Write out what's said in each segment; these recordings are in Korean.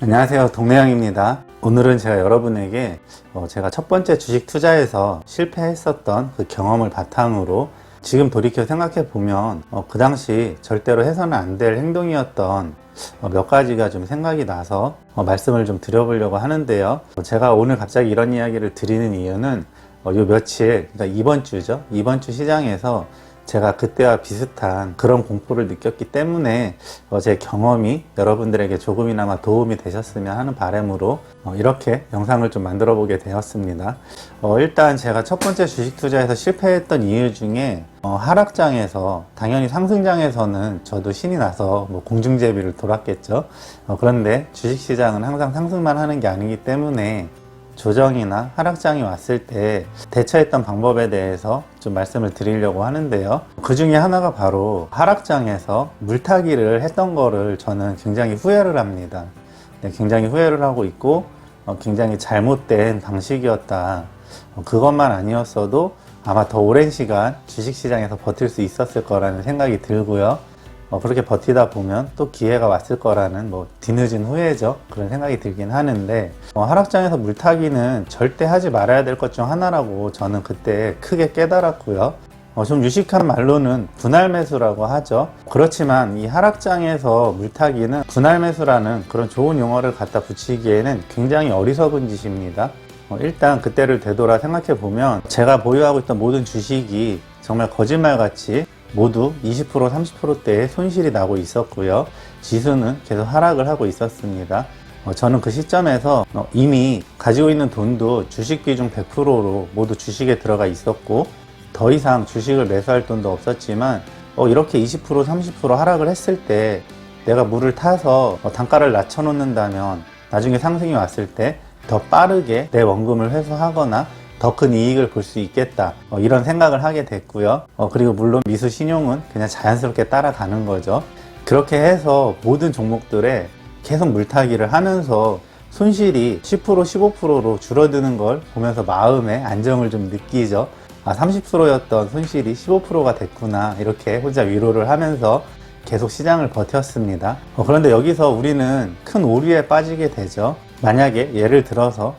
안녕하세요. 동네형입니다. 오늘은 제가 여러분에게 어, 제가 첫 번째 주식 투자에서 실패했었던 그 경험을 바탕으로 지금 돌이켜 생각해 보면 어, 그 당시 절대로 해서는 안 될 행동이었던 어, 몇 가지가 좀 생각이 나서 어, 말씀을 좀 드려보려고 하는데요. 어, 제가 오늘 갑자기 이런 이야기를 드리는 이유는 어, 요 며칠, 그러니까 이번 주죠. 이번 주 시장에서 제가 그때와 비슷한 그런 공포를 느꼈기 때문에 어, 제 경험이 여러분들에게 조금이나마 도움이 되셨으면 하는 바람으로 어, 이렇게 영상을 좀 만들어 보게 되었습니다. 어, 일단 제가 첫 번째 주식 투자에서 실패했던 이유 중에 어, 하락장에서 당연히 상승장에서는 저도 신이 나서 뭐 공중제비를 돌았겠죠. 어, 그런데 주식시장은 항상 상승만 하는 게 아니기 때문에 조정이나 하락장이 왔을 때 대처했던 방법에 대해서 좀 말씀을 드리려고 하는데요. 그 중에 하나가 바로 하락장에서 물타기를 했던 거를 저는 굉장히 후회를 합니다. 네, 굉장히 후회를 하고 있고 어, 굉장히 잘못된 방식이었다. 어, 그것만 아니었어도 아마 더 오랜 시간 주식시장에서 버틸 수 있었을 거라는 생각이 들고요. 어, 그렇게 버티다 보면 또 기회가 왔을 거라는 뭐 뒤늦은 후회죠. 그런 생각이 들긴 하는데 어, 하락장에서 물타기는 절대 하지 말아야 될 것 중 하나라고 저는 그때 크게 깨달았고요. 어, 좀 유식한 말로는 분할 매수라고 하죠. 그렇지만 이 하락장에서 물타기는 분할 매수라는 그런 좋은 용어를 갖다 붙이기에는 굉장히 어리석은 짓입니다. 어, 일단 그때를 되돌아 생각해 보면 제가 보유하고 있던 모든 주식이 정말 거짓말같이 모두 20% 30%대의 손실이 나고 있었고요. 지수는 계속 하락을 하고 있었습니다. 어, 저는 그 시점에서 어, 이미 가지고 있는 돈도 주식 비중 100%로 모두 주식에 들어가 있었고 더 이상 주식을 매수할 돈도 없었지만 어, 이렇게 20% 30% 하락을 했을 때 내가 물을 타서 어, 단가를 낮춰놓는다면 나중에 상승이 왔을 때 더 빠르게 내 원금을 회수하거나 더 큰 이익을 볼 수 있겠다. 어, 이런 생각을 하게 됐고요. 어, 그리고 물론 미수 신용은 그냥 자연스럽게 따라가는 거죠. 그렇게 해서 모든 종목들에 계속 물타기를 하면서 손실이 10% 15%로 줄어드는 걸 보면서 마음의 안정을 좀 느끼죠. 아 30%였던 손실이 15%가 됐구나. 이렇게 혼자 위로를 하면서 계속 시장을 버텼습니다. 어, 그런데 여기서 우리는 큰 오류에 빠지게 되죠. 만약에 예를 들어서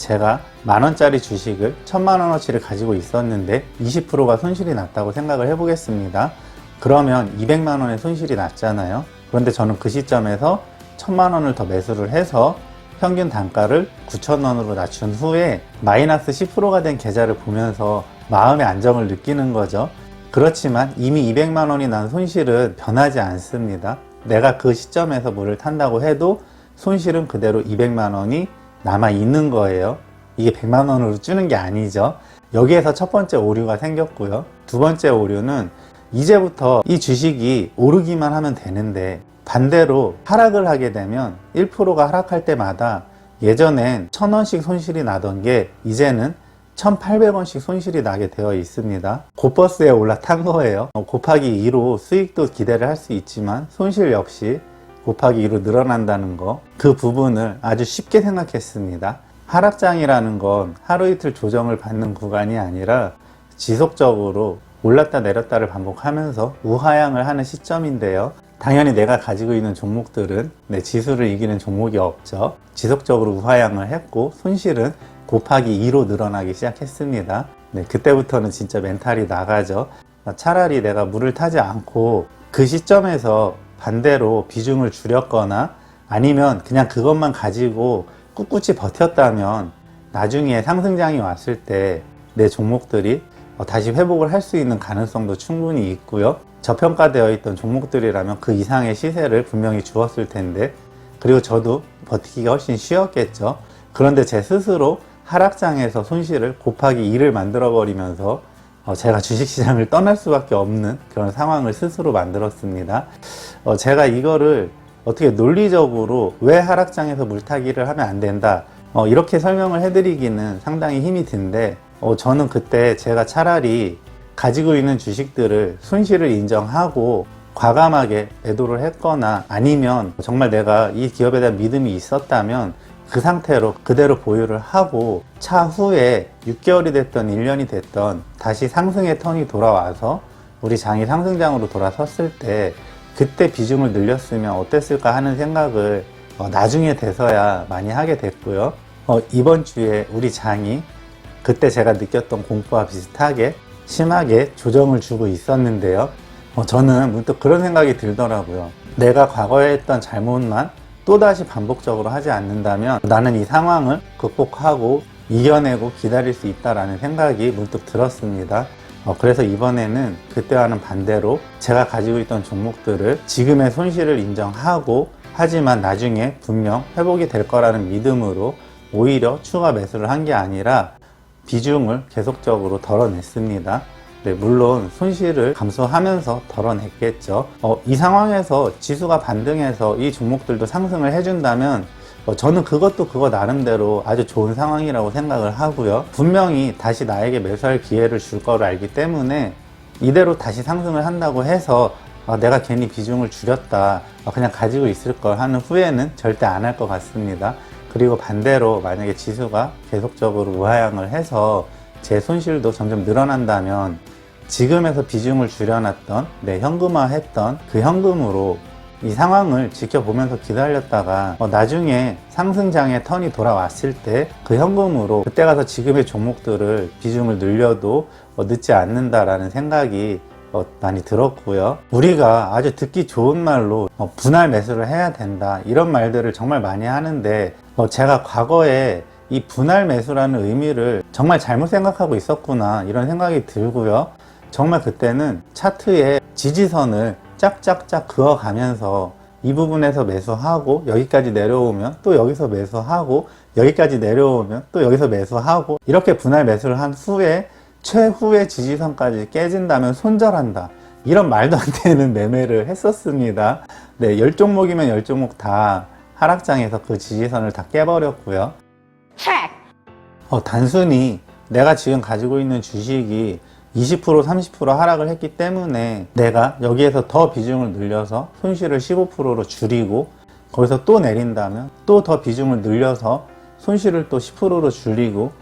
제가 만 원짜리 주식을 천만 원어치를 가지고 있었는데 20%가 손실이 났다고 생각을 해보겠습니다. 그러면 200만 원의 손실이 났잖아요. 그런데 저는 그 시점에서 천만 원을 더 매수를 해서 평균 단가를 9천 원으로 낮춘 후에 마이너스 10%가 된 계좌를 보면서 마음의 안정을 느끼는 거죠. 그렇지만 이미 200만 원이 난 손실은 변하지 않습니다. 내가 그 시점에서 물을 탄다고 해도 손실은 그대로 200만 원이 남아 있는 거예요. 이게 100만 원으로 주는 게 아니죠. 여기에서 첫 번째 오류가 생겼고요. 두 번째 오류는 이제부터 이 주식이 오르기만 하면 되는데 반대로 하락을 하게 되면 1%가 하락할 때마다 예전엔 1000원씩 손실이 나던 게 이제는 1,800원씩 손실이 나게 되어 있습니다. 고버스에 올라탄 거예요. 어, 곱하기 2로 수익도 기대를 할 수 있지만 손실 역시 곱하기 2로 늘어난다는 거, 그 부분을 아주 쉽게 생각했습니다. 하락장이라는 건 하루 이틀 조정을 받는 구간이 아니라 지속적으로 올랐다 내렸다를 반복하면서 우하향을 하는 시점인데요. 당연히 내가 가지고 있는 종목들은 내 지수를 이기는 종목이 없죠. 지속적으로 우하향을 했고 손실은 곱하기 2로 늘어나기 시작했습니다. 네, 그때부터는 진짜 멘탈이 나가죠. 차라리 내가 물을 타지 않고 그 시점에서 반대로 비중을 줄였거나 아니면 그냥 그것만 가지고 꿋꿋이 버텼다면 나중에 상승장이 왔을 때 내 종목들이 어, 다시 회복을 할 수 있는 가능성도 충분히 있고요. 저평가되어 있던 종목들이라면 그 이상의 시세를 분명히 주었을 텐데 그리고 저도 버티기가 훨씬 쉬웠겠죠. 그런데 제 스스로 하락장에서 손실을 곱하기 2를 만들어 버리면서 어, 제가 주식시장을 떠날 수밖에 없는 그런 상황을 스스로 만들었습니다. 어, 제가 이거를 어떻게 논리적으로 왜 하락장에서 물타기를 하면 안 된다 어, 이렇게 설명을 해드리기는 상당히 힘이 든데 어, 저는 그때 제가 차라리 가지고 있는 주식들을 손실을 인정하고 과감하게 매도를 했거나 아니면 정말 내가 이 기업에 대한 믿음이 있었다면 그 상태로 그대로 보유를 하고 차후에 6개월이 됐던 1년이 됐던 다시 상승의 턴이 돌아와서 우리 장이 상승장으로 돌아섰을 때 그때 비중을 늘렸으면 어땠을까 하는 생각을 어, 나중에 돼서야 많이 하게 됐고요. 어, 이번 주에 우리 장이 그때 제가 느꼈던 공포와 비슷하게 심하게 조정을 주고 있었는데요. 어, 저는 문득 그런 생각이 들더라고요. 내가 과거에 했던 잘못만 또다시 반복적으로 하지 않는다면 나는 이 상황을 극복하고 이겨내고 기다릴 수 있다라는 생각이 문득 들었습니다. 어, 그래서 이번에는 그때와는 반대로 제가 가지고 있던 종목들을 지금의 손실을 인정하고 하지만 나중에 분명 회복이 될 거라는 믿음으로 오히려 추가 매수를 한 게 아니라 비중을 계속적으로 덜어냈습니다. 네, 물론 손실을 감수하면서 덜어냈겠죠. 어, 이 상황에서 지수가 반등해서 이 종목들도 상승을 해준다면 어, 저는 그것도 그거 나름대로 아주 좋은 상황이라고 생각을 하고요. 분명히 다시 나에게 매수할 기회를 줄 거를 알기 때문에 이대로 다시 상승을 한다고 해서 아, 내가 괜히 비중을 줄였다. 아, 그냥 가지고 있을 걸 하는 후회는 절대 안 할 것 같습니다. 그리고 반대로 만약에 지수가 계속적으로 우하향을 해서 제 손실도 점점 늘어난다면 지금에서 비중을 줄여놨던 내 현금화했던 그 현금으로 이 상황을 지켜보면서 기다렸다가 어, 나중에 상승장의 턴이 돌아왔을 때 그 현금으로 그때 가서 지금의 종목들을 비중을 늘려도 어, 늦지 않는다라는 생각이 어, 많이 들었고요. 우리가 아주 듣기 좋은 말로 어, 분할 매수를 해야 된다 이런 말들을 정말 많이 하는데 어, 제가 과거에 이 분할 매수라는 의미를 정말 잘못 생각하고 있었구나 이런 생각이 들고요. 정말 그때는 차트에 지지선을 짝짝짝 그어가면서 이 부분에서 매수하고 여기까지 내려오면 또 여기서 매수하고 여기까지 내려오면 또 여기서 매수하고 이렇게 분할 매수를 한 후에 최후의 지지선까지 깨진다면 손절한다. 이런 말도 안 되는 매매를 했었습니다. 네, 10종목이면 10종목 다 하락장에서 그 지지선을 다 깨버렸고요. 어, 단순히 내가 지금 가지고 있는 주식이 20% 30% 하락을 했기 때문에 내가 여기에서 더 비중을 늘려서 손실을 15%로 줄이고 거기서 또 내린다면 또 더 비중을 늘려서 손실을 또 10%로 줄이고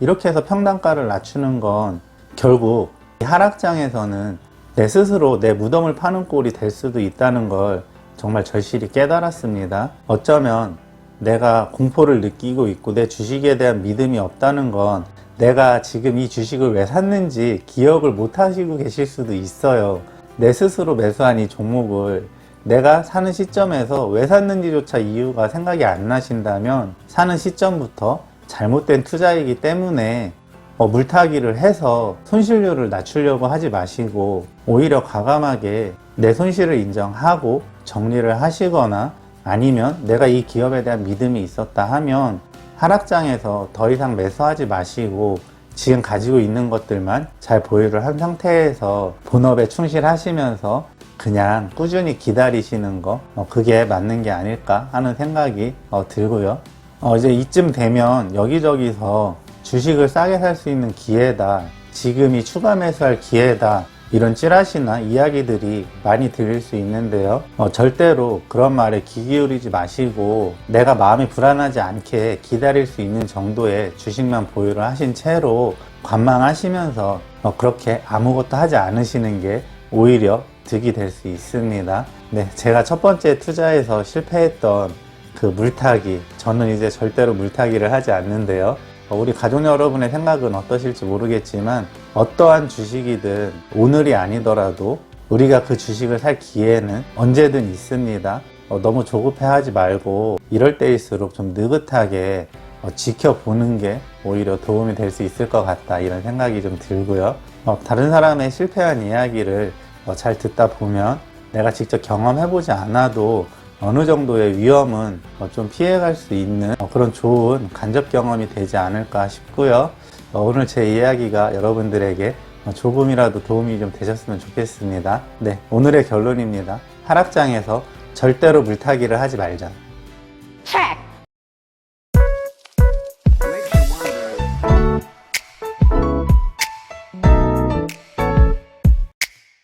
이렇게 해서 평단가를 낮추는 건 결국 이 하락장에서는 내 스스로 내 무덤을 파는 꼴이 될 수도 있다는 걸 정말 절실히 깨달았습니다. 어쩌면 내가 공포를 느끼고 있고 내 주식에 대한 믿음이 없다는 건 내가 지금 이 주식을 왜 샀는지 기억을 못 하시고 계실 수도 있어요. 내 스스로 매수한 이 종목을 내가 사는 시점에서 왜 샀는지조차 이유가 생각이 안 나신다면 사는 시점부터 잘못된 투자이기 때문에 어, 물타기를 해서 손실률을 낮추려고 하지 마시고 오히려 과감하게 내 손실을 인정하고 정리를 하시거나 아니면 내가 이 기업에 대한 믿음이 있었다 하면 하락장에서 더 이상 매수하지 마시고 지금 가지고 있는 것들만 잘 보유를 한 상태에서 본업에 충실하시면서 그냥 꾸준히 기다리시는 거 어, 그게 맞는 게 아닐까 하는 생각이 어, 들고요. 어, 이제 이쯤 되면 여기저기서 주식을 싸게 살 수 있는 기회다. 지금이 추가 매수할 기회다. 이런 찌라시나 이야기들이 많이 들릴 수 있는데요. 어, 절대로 그런 말에 귀 기울이지 마시고 내가 마음이 불안하지 않게 기다릴 수 있는 정도의 주식만 보유를 하신 채로 관망하시면서 어, 그렇게 아무것도 하지 않으시는 게 오히려 득이 될 수 있습니다. 네, 제가 첫 번째 투자에서 실패했던 그 물타기, 저는 이제 절대로 물타기를 하지 않는데요. 어, 우리 가족 여러분의 생각은 어떠실지 모르겠지만 어떠한 주식이든 오늘이 아니더라도 우리가 그 주식을 살 기회는 언제든 있습니다. 어, 너무 조급해하지 말고 이럴 때일수록 좀 느긋하게 어, 지켜보는 게 오히려 도움이 될 수 있을 것 같다 이런 생각이 좀 들고요. 어, 다른 사람의 실패한 이야기를 어, 잘 듣다 보면 내가 직접 경험해보지 않아도 어느 정도의 위험은 어, 좀 피해갈 수 있는 어, 그런 좋은 간접 경험이 되지 않을까 싶고요. 어, 오늘 제 이야기가 여러분들에게 어, 조금이라도 도움이 좀 되셨으면 좋겠습니다. 네, 오늘의 결론입니다. 하락장에서 절대로 물타기를 하지 말자.